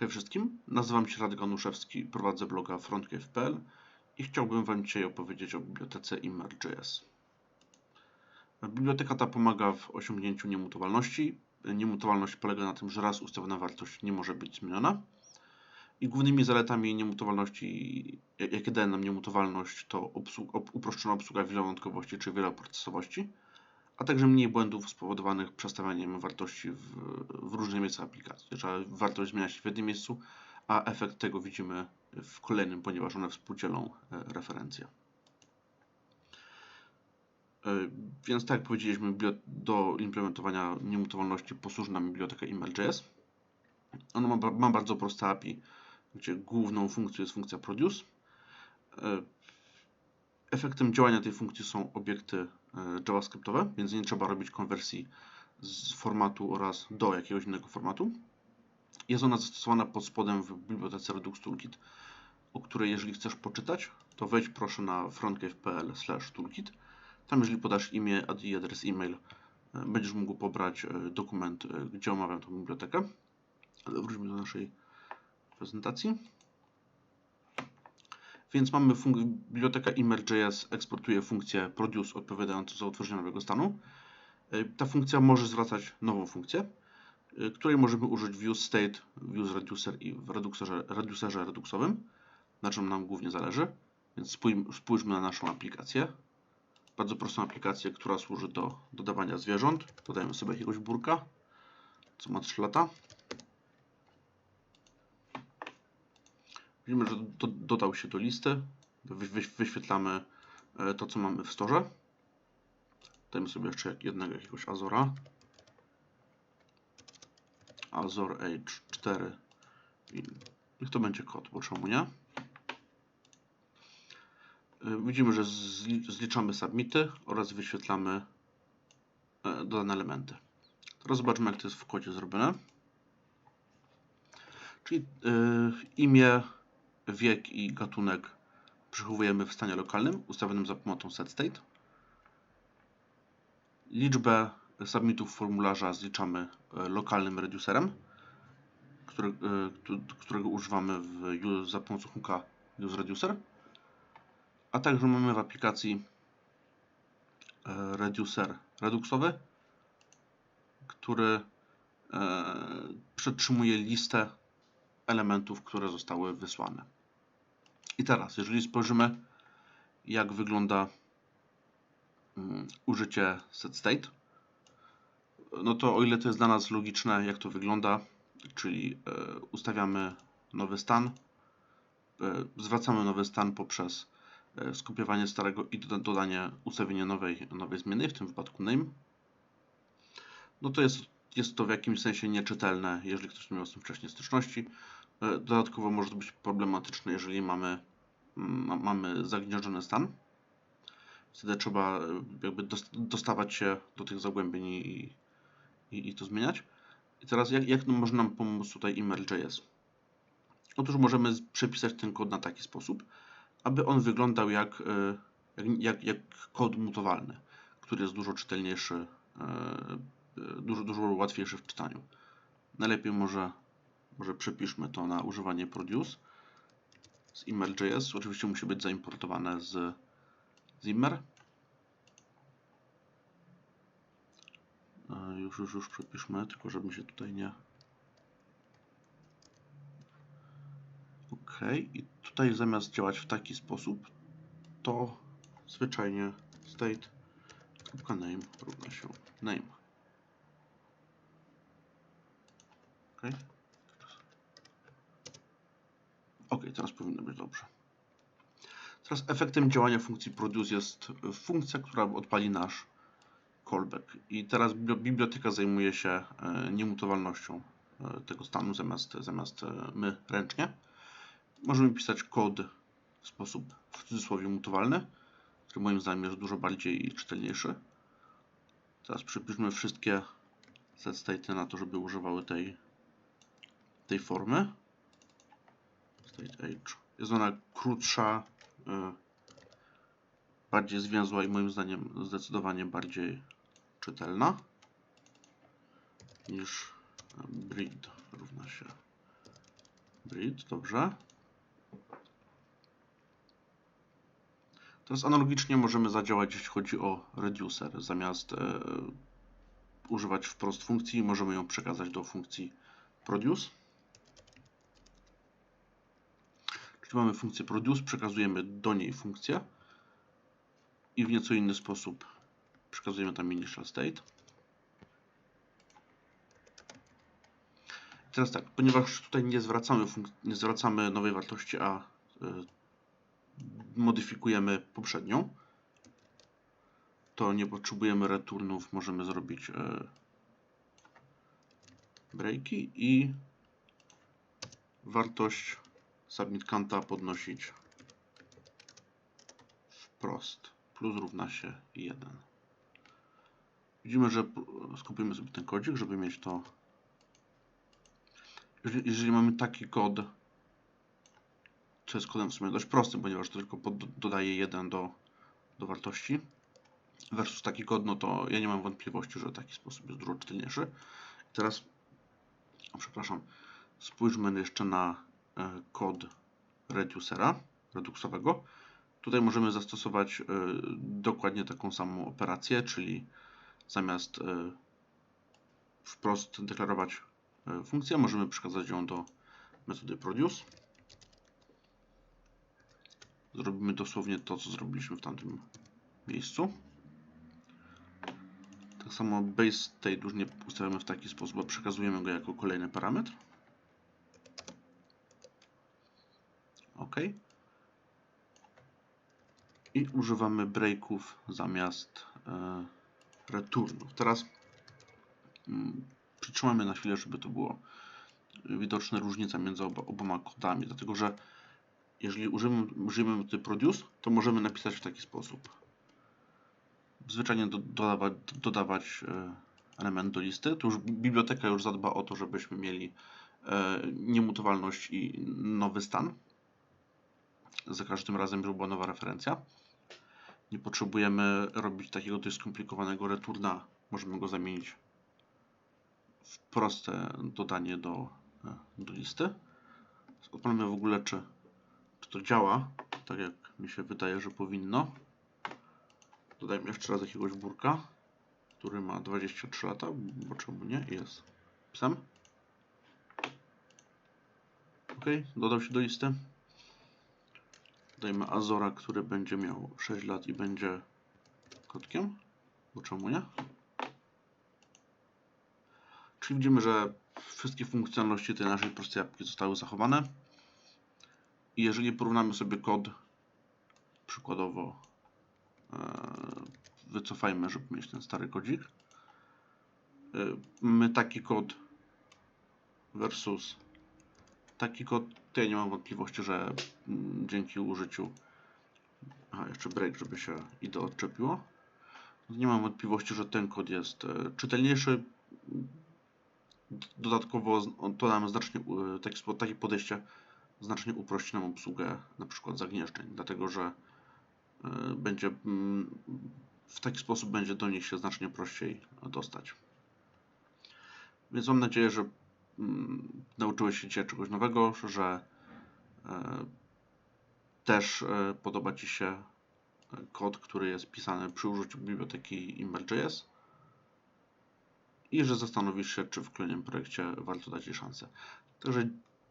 Hej wszystkim, nazywam się Radek Anuszewski, prowadzę bloga frontcave.pl i chciałbym Wam dzisiaj opowiedzieć o bibliotece Immer.js. Biblioteka ta pomaga w osiągnięciu niemutowalności. Niemutowalność polega na tym, że raz ustawiona wartość nie może być zmieniona. I głównymi zaletami niemutowalności, jakie daje nam niemutowalność, to obsług, ob, uproszczona obsługa wielowątkowości czy wieloprocesowości, a także mniej błędów spowodowanych przestawianiem wartości w, w różnych miejscach aplikacji. Że wartość zmienia się w jednym miejscu, a efekt tego widzimy w kolejnym, ponieważ one współdzielą e, referencje. E, Więc tak jak powiedzieliśmy, do implementowania niemutowalności posłuży nam biblioteka email.js. Ona ma, ma bardzo proste API, gdzie główną funkcją jest funkcja produce. Efektem działania tej funkcji są obiekty e, JavaScriptowe, więc nie trzeba robić konwersji z formatu oraz do jakiegoś innego formatu. Jest ona zastosowana pod spodem w bibliotece Redux Toolkit, o której jeżeli chcesz poczytać, to wejdź proszę na frontcave.pl toolkit. Tam jeżeli podasz imię i adres e-mail, e, będziesz mógł pobrać e, dokument, gdzie omawiam tę bibliotekę. Ale wróćmy do naszej prezentacji. Więc mamy biblioteka Immer.js eksportuje funkcję produce odpowiadającą za utworzenie nowego stanu. E, Ta funkcja może zwracać nową funkcję, e, której możemy użyć w useState, w useReducer i w reducerze, reducerze reduxowym, na czym nam głównie zależy. Więc spójrz- spójrzmy na naszą aplikację. Bardzo prostą aplikację, która służy do dodawania zwierząt. Dodajemy sobie jakiegoś burka, co ma 3 lata. Widzimy, że do, dodał się do listy. Wy, wy, wyświetlamy e, to, co mamy w storze. Dajmy sobie jeszcze jednego jakiegoś Azora. Azor H4. I niech to będzie kod, bo czemu nie? E, Widzimy, że zli- zliczamy submity oraz wyświetlamy e, dodane elementy. Teraz zobaczmy, jak to jest w kodzie zrobione. Czyli e, imię, wiek i gatunek przechowujemy w stanie lokalnym ustawionym za pomocą setState. Liczbę submitów formularza zliczamy e, lokalnym reducerem, który, e, któ- którego używamy w, za pomocą hooka useReducer. A także mamy w aplikacji e, reducer reduxowy, który przetrzymuje listę elementów, które zostały wysłane. I teraz, jeżeli spojrzymy, jak wygląda mm, użycie setState, no to o ile to jest dla nas logiczne, jak to wygląda, czyli e, ustawiamy nowy stan, e, zwracamy nowy stan poprzez e, skopiowanie starego i doda- dodanie, ustawienie nowej, nowej zmiany, w tym wypadku name, no to jest, jest to w jakimś sensie nieczytelne, jeżeli ktoś nie miał z tym wcześniej styczności. E, Dodatkowo może to być problematyczne, jeżeli mamy, mm, ma- mamy zagnieżdżony stan. Wtedy trzeba e, jakby dos- dostawać się do tych zagłębień i, i, i to zmieniać. I teraz jak, jak może nam pomóc tutaj email.js? Otóż możemy przepisać ten kod na taki sposób, aby on wyglądał jak, e, jak, jak, kod mutowalny, który jest dużo czytelniejszy, dużo, dużo łatwiejszy w czytaniu. Najlepiej może może przepiszmy to na używanie produce z email.js. Oczywiście musi być zaimportowane z Zimmer. E, Już, już, już przepiszmy, tylko żeby się tutaj nie... OK. I tutaj zamiast działać w taki sposób, to zwyczajnie state.name równa się name. OK. Ok, teraz powinno być dobrze. Teraz efektem działania funkcji produce jest funkcja, która odpali nasz callback. I teraz bibli- biblioteka zajmuje się e, niemutowalnością e, tego stanu zamiast, zamiast e, my ręcznie. Możemy pisać kod w sposób w cudzysłowie mutowalny, który moim zdaniem jest dużo bardziej czytelniejszy. Teraz przypiszmy wszystkie set state na to, żeby używały tej, tej formy state age. Jest ona krótsza, y, bardziej zwięzła i moim zdaniem zdecydowanie bardziej czytelna niż breed równa się Breed, dobrze. Teraz analogicznie możemy zadziałać, jeśli chodzi o reducer. Zamiast e, używać wprost funkcji, możemy ją przekazać do funkcji produce. Czyli mamy funkcję produce, przekazujemy do niej funkcję i w nieco inny sposób przekazujemy tam initial state. Teraz tak, ponieważ tutaj nie zwracamy, nie zwracamy nowej wartości, a y, modyfikujemy poprzednią, to nie potrzebujemy returnów, możemy zrobić y, breaki i wartość submit counta podnosić wprost. Plus równa się 1. Widzimy, że skupimy sobie ten kodzik, żeby mieć to jeżeli, mamy taki kod, co jest kodem w sumie dość prostym, ponieważ to tylko dodaje 1 do, do wartości, versus taki kod, no to ja nie mam wątpliwości, że taki sposób jest dużo czytelniejszy. Teraz, o, przepraszam, spójrzmy jeszcze na kod reducera, reduksowego. Tutaj możemy zastosować e, dokładnie taką samą operację, czyli zamiast e, wprost deklarować e, funkcję, możemy przekazać ją do metody produce. Zrobimy dosłownie to, co zrobiliśmy w tamtym miejscu. Tak samo base state już ustawiamy w taki sposób, bo przekazujemy go jako kolejny parametr. OK. I używamy breaków zamiast e, returnów. Teraz mm, przytrzymamy na chwilę, żeby to było widoczna różnica między oboma kodami, dlatego że jeżeli użyjemy, użyjemy produce, to możemy napisać w taki sposób. Zwyczajnie do, dodawać, dodawać e, element do listy. Tu już biblioteka już zadba o to, żebyśmy mieli e, niemutowalność i nowy stan. Za każdym razem, była nowa referencja. Nie potrzebujemy robić takiego dość skomplikowanego returna. Możemy go zamienić w proste dodanie do, e, do listy. Odpalmy w ogóle, czy, czy to działa, tak jak mi się wydaje, że powinno. Dodajmy jeszcze raz jakiegoś burka, który ma 23 lata, bo czemu nie? Jest psem. Ok, dodał się do listy. Dajmy Azora, który będzie miał 6 lat i będzie kotkiem, bo czemu nie? Czyli widzimy, że wszystkie funkcjonalności tej naszej prostej apki zostały zachowane. I jeżeli porównamy sobie kod, przykładowo e, wycofajmy, żeby mieć ten stary kodzik. E, mamy taki kod versus taki kod, ja nie mam wątpliwości, że mm, dzięki użyciu Aha, jeszcze break, żeby się IDE odczepiło. Nie mam wątpliwości, że ten kod jest e, czytelniejszy. Dodatkowo to nam znacznie, u- takie, podejście znacznie uprości nam obsługę na przykład zagnieżdżeń, dlatego że e, będzie mm, w taki sposób będzie do nich się znacznie prościej dostać. Więc mam nadzieję, że nauczyłeś się czegoś nowego, że e, też e, podoba Ci się e, kod, który jest pisany przy użyciu biblioteki Image.js i że zastanowisz się, czy w kolejnym projekcie warto dać jej szansę. Także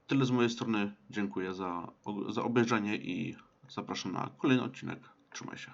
tyle z mojej strony. Dziękuję za, za obejrzenie i zapraszam na kolejny odcinek. Trzymaj się.